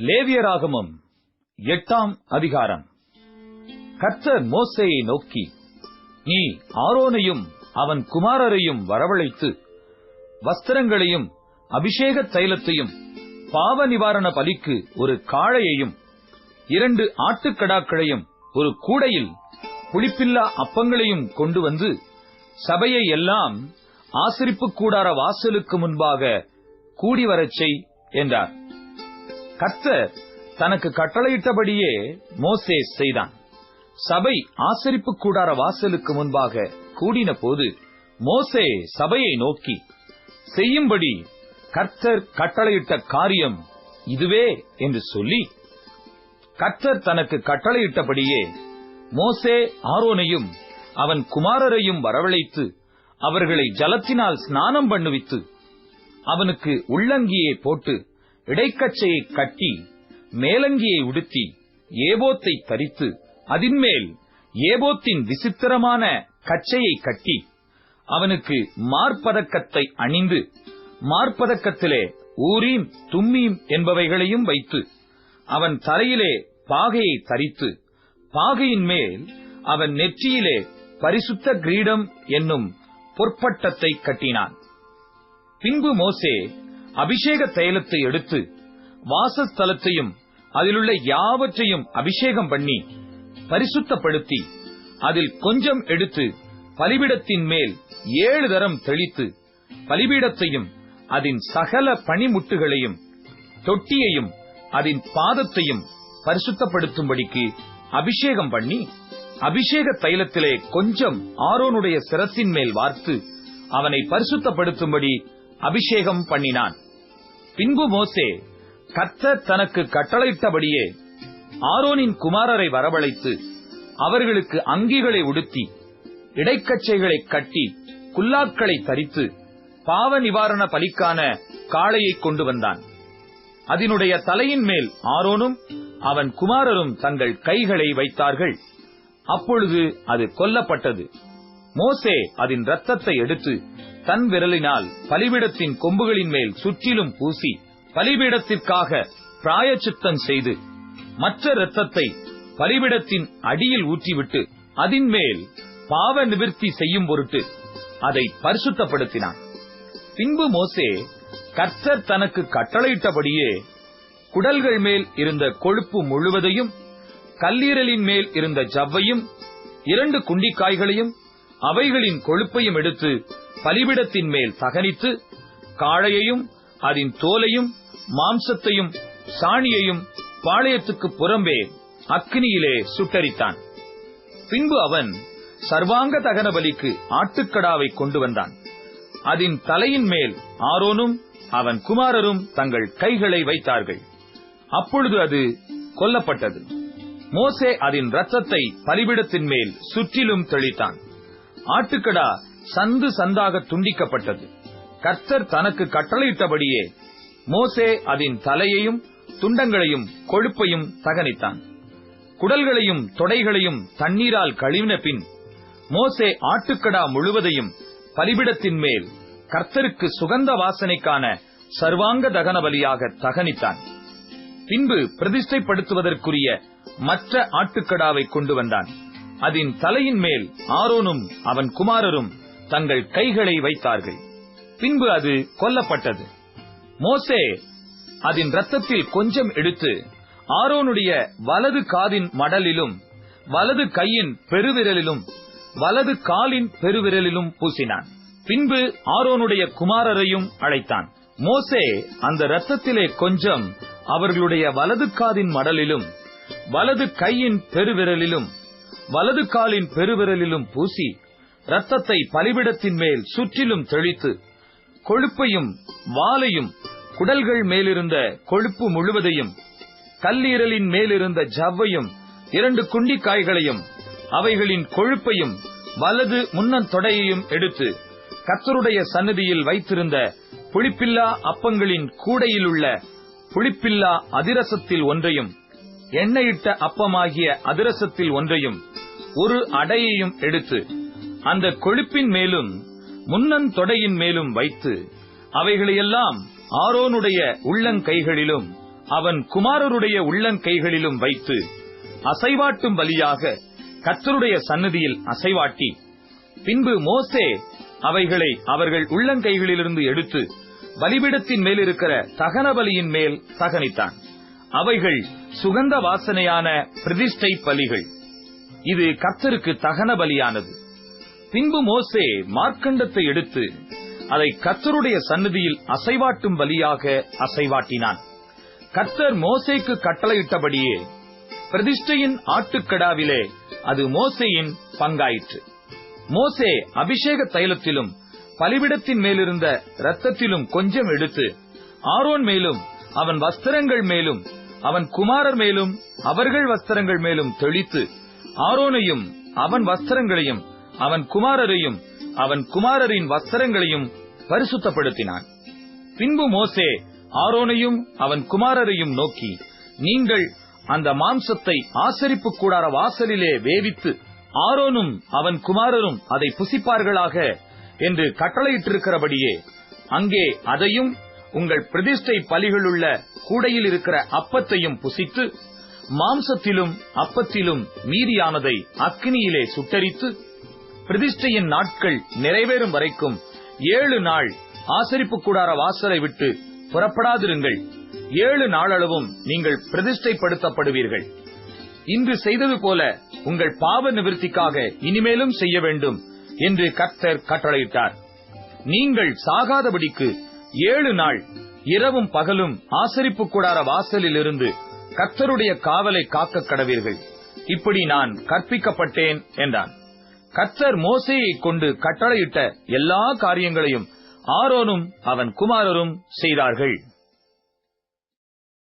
லேவியராகமம் எட்டாம் அதிகாரம். கர்த்தர் மோசேயை நோக்கி நீ ஆரோனையும் அவன் குமாரரையும் வரவழைத்து வஸ்திரங்களையும் அபிஷேக தைலத்தையும் பாவ நிவாரண பலிக்கு ஒரு காளையையும் இரண்டு ஆட்டுக்கடாக்களையும் ஒரு கூடையில் புளிப்பில்லா அப்பங்களையும் கொண்டு வந்து சபையை எல்லாம் ஆசரிப்பு கூடார வாசலுக்கு முன்பாக கூடி வரச் செய் என்றார். கர்த்தர் தனக்கு கட்டளையிட்டபடியே மோசே செய்தான். சபை ஆசரிப்பு கூடார வாசலுக்கு முன்பாக கூடின போது மோசே சபையை நோக்கி செய்யும்படி கர்த்தர் கட்டளையிட்ட காரியம் இதுவே என்று சொல்லி கர்த்தர் தனக்கு கட்டளையிட்டபடியே மோசே ஆரோனையும் அவன் குமாரரையும் வரவழைத்து அவர்களை ஜலத்தினால் ஸ்நானம் பண்ணுவித்து அவனுக்கு உள்ளங்கியை போட்டு இடைக்கச்சையை கட்டி மேலங்கியை உடுத்தி ஏபோத்தை தரித்து அதின்மேல் ஏபோத்தின் விசித்திரமான கச்சையை கட்டி அவனுக்கு மார்பதக்கத்தை அணிந்து மார்பதக்கத்திலே ஊரீம் தும்மீம் என்பவைகளையும் வைத்து அவன் தலையிலே பாகையை தரித்து பாகையின் மேல் அவன் நெற்றியிலே பரிசுத்த கிரீடம் என்னும் பொற்பட்டத்தை கட்டினான். பின்பு மோசே அபிஷேக தைலத்தை எடுத்து வாசஸ்தலத்தையும் அதிலுள்ள யாவற்றையும் அபிஷேகம் பண்ணி பரிசுத்தப்படுத்தி அதில் கொஞ்சம் எடுத்து பலிபீடத்தின் மேல் ஏழு தரம் தெளித்து பலிபீடத்தையும் அதன் சகல பனிமுட்டுகளையும் தொட்டியையும் அதன் பாதத்தையும் பரிசுத்தப்படுத்தும்படிக்கு அபிஷேகம் பண்ணி அபிஷேக தைலத்திலே கொஞ்சம் ஆரோனுடைய சிரத்தின் மேல் வார்த்து அவனை பரிசுத்தப்படுத்தும்படி அபிஷேகம் பண்ணினான். பின்பு மோசே கர்த்தர் தனக்கு கட்டளையிட்டபடியே ஆரோனின் குமாரரை வரவழைத்து அவர்களுக்கு அங்கிகளை உடுத்தி இடைக்கச்சைகளை கட்டி குல்லாக்களை தரித்து பாவ நிவாரண பலிக்கான காளையை கொண்டு வந்தான். அதனுடைய தலையின் மேல் ஆரோனும் அவன் குமாரரும் தங்கள் கைகளை வைத்தார்கள். அப்பொழுது அது கொல்லப்பட்டது. மோசே அதன் ரத்தத்தை எடுத்து தன் விரலினால் பலிபீடத்தின் கொம்புகளின் மேல் சுற்றிலும் பூசி பலிபீடத்திற்காக பிராயச்சித்தம் செய்து மற்ற இரத்தத்தை பலிபீடத்தின் அடியில் ஊற்றிவிட்டு அதன் மேல் பாவ நிவர்த்தி செய்யும் பொருட்டு அதை பரிசுத்தப்படுத்தினான். பின்பு மோசே கர்த்தர் தனக்கு கட்டளையிட்டபடியே குடல்கள் மேல் இருந்த கொழுப்பு முழுவதையும் கல்லீரலின் மேல் இருந்த ஜவ்வையும் இரண்டு குண்டிக்காய்களையும் அவைகளின் கொழுப்பையும் எடுத்து பலிபிடத்தின் மேல் தகனித்து காளையையும் அதன் தோலையும் மாம்சத்தையும் சாணியையும் பாளையத்துக்கு புறம்பே அக்னியிலே சுட்டரித்தான். பின்பு அவன் சர்வாங்க தகன பலிக்கு ஆட்டுக்கடாவை கொண்டு வந்தான். அதன் தலையின் மேல் ஆரோனும் அவன் குமாரரும் தங்கள் கைகளை வைத்தார்கள். அப்பொழுது அது கொல்லப்பட்டது. மோசே அதன் ரத்தத்தை பலிபிடத்தின் மேல் சுற்றிலும் தெளித்தான். ஆட்டுக்கடா சந்து சந்தாக துண்டிக்கப்பட்டது. கர்த்தர் தனக்கு கட்டளையிட்டபடியே மோசே அதன் தலையையும் துண்டங்களையும் கொழுப்பையும் தகனித்தான். குடல்களையும் தொடைகளையும் தண்ணீரால் கழுவின பின் மோசே ஆட்டுக்கடா முழுவதையும் பலிபிடத்தின் மேல் கர்த்தருக்கு சுகந்த வாசனைக்கான சர்வாங்க தகன பலியாக தகனித்தான். பின்பு பிரதிஷ்டைப்படுத்துவதற்குரிய மற்ற ஆட்டுக்கடாவை கொண்டு வந்தான். அதன் தலையின் மேல் ஆரோனும் அவன் குமாரரும் தங்கள் கைகளை வைத்தார்கள். பின்பு அது கொல்லப்பட்டது. மோசே அதன் ரத்தத்தில் கொஞ்சம் எடுத்து ஆரோனுடைய வலது காதின் மடலிலும் வலது கையின் பெருவிரலிலும் வலது காலின் பெருவிரலிலும் பூசினான். பின்பு ஆரோனுடைய குமாரரையும் அழைத்தான். மோசே அந்த ரத்தத்திலே கொஞ்சம் அவர்களுடைய வலது காதின் மடலிலும் வலது கையின் பெருவிரலிலும் வலது காலின் பெருவிரலிலும் பூசி ரத்தத்தை பலிபிடத்தின் மேல் சுற்றிலும் தெளித்து கொழுப்பையும் வாலையும் குடல்கள் மேலிருந்த கொழுப்பு முழுவதையும் கல்லீரலின் மேலிருந்த ஜவ்வையும் இரண்டு குண்டிக்காய்களையும் அவைகளின் கொழுப்பையும் வலது முன்னந்தொடையையும் எடுத்து கத்தருடைய சன்னதியில் வைத்திருந்த புளிப்பில்லா அப்பங்களின் கூடையில் உள்ள புளிப்பில்லா அதிரசத்தில் ஒன்றையும் எண்ணெயிட்ட அப்பமாகிய அதிரசத்தில் ஒன்றையும் ஒரு அடையையும் எடுத்து அந்த கொழுப்பின் மேலும் முன்னன் தொடையின் மேலும் வைத்து அவைகளையெல்லாம் ஆரோனுடைய உள்ளங்கைகளிலும் அவன் குமாரருடைய உள்ளங்கைகளிலும் வைத்து அசைவாட்டும் வழியாக கர்த்தருடைய சன்னதியில் அசைவாட்டி பின்பு மோசே அவைகளை அவர்கள் உள்ளங்கைகளிலிருந்து எடுத்து பலிபிடத்தின் மேல் இருக்கிற தகன பலியின் மேல் தகனித்தான். அவைகள் சுகந்த வாசனையான பிரதிஷ்டை பலிகள். இது கர்த்தருக்கு தகன பலியானது. பின்பு மோசே மார்க்கண்டத்தை எடுத்து அதை கர்த்தருடைய சன்னதியில் அசைவாட்டும் பலியாக அசைவாட்டினான். கர்த்தர் மோசேக்கு கட்டளையிட்டபடியே பிரதிஷ்டையின் ஆட்டுக்கடாவிலே அது மோசேயின் பங்காயிற்று. மோசே அபிஷேக தைலத்திலும் பலிபிடத்தின் மேலிருந்த ரத்தத்திலும் கொஞ்சம் எடுத்து ஆரோன் மேலும் அவன் வஸ்திரங்கள் மேலும் அவன் குமாரர் மேலும் அவர்கள் வஸ்திரங்கள் மேலும் தெளித்து ஆரோனையும் அவன் வஸ்திரங்களையும் அவன் குமாரரையும் அவன் குமாரரின் வஸ்திரங்களையும் பரிசுத்தப்படுத்தினான். பின்பு மோசே ஆரோனையும் அவன் குமாரரையும் நோக்கி நீங்கள் அந்த மாம்சத்தை ஆசரிப்பு கூடார வாசலிலே வேவித்து ஆரோனும் அவன் குமாரரும் அதை புசிப்பார்களாக? என்று கட்டளையிட்டிருக்கிறபடியே அங்கே அதையும் உங்கள் பிரதிஷ்டை பலிகளுள்ள கூடையில் இருக்கிற அப்பத்தையும் புசித்து மாம்சத்திலும் அப்பத்திலும் மீதியானதை அக்னியிலே சுட்டரித்து பிரதிஷ்டையின் நாட்கள் நிறைவேறும் வரைக்கும் ஏழு நாள் ஆசரிப்பு கூடார வாசலை விட்டு புறப்படாதிருங்கள். ஏழு நாளளவும் நீங்கள் பிரதிஷ்டைப்படுத்தப்படுவீர்கள். இன்று செய்தது போல உங்கள் பாவ நிவர்த்திக்காக இனிமேலும் செய்ய வேண்டும் என்று கர்த்தர் கட்டளையிட்டார். நீங்கள் சாகாதபடிக்கு ஏழு நாள் இரவும் பகலும் ஆசரிப்பு கூடார வாசலில் இருந்து கர்த்தருடைய காவலை காக்க கடவீர்கள். இப்படி நான் கற்பிக்கப்பட்டேன் என்றான். கர்த்தர் மோசையை கொண்டு கட்டளையிட்ட எல்லா காரியங்களையும் ஆரோனும் அவன் குமாரரும் செய்தார்கள்.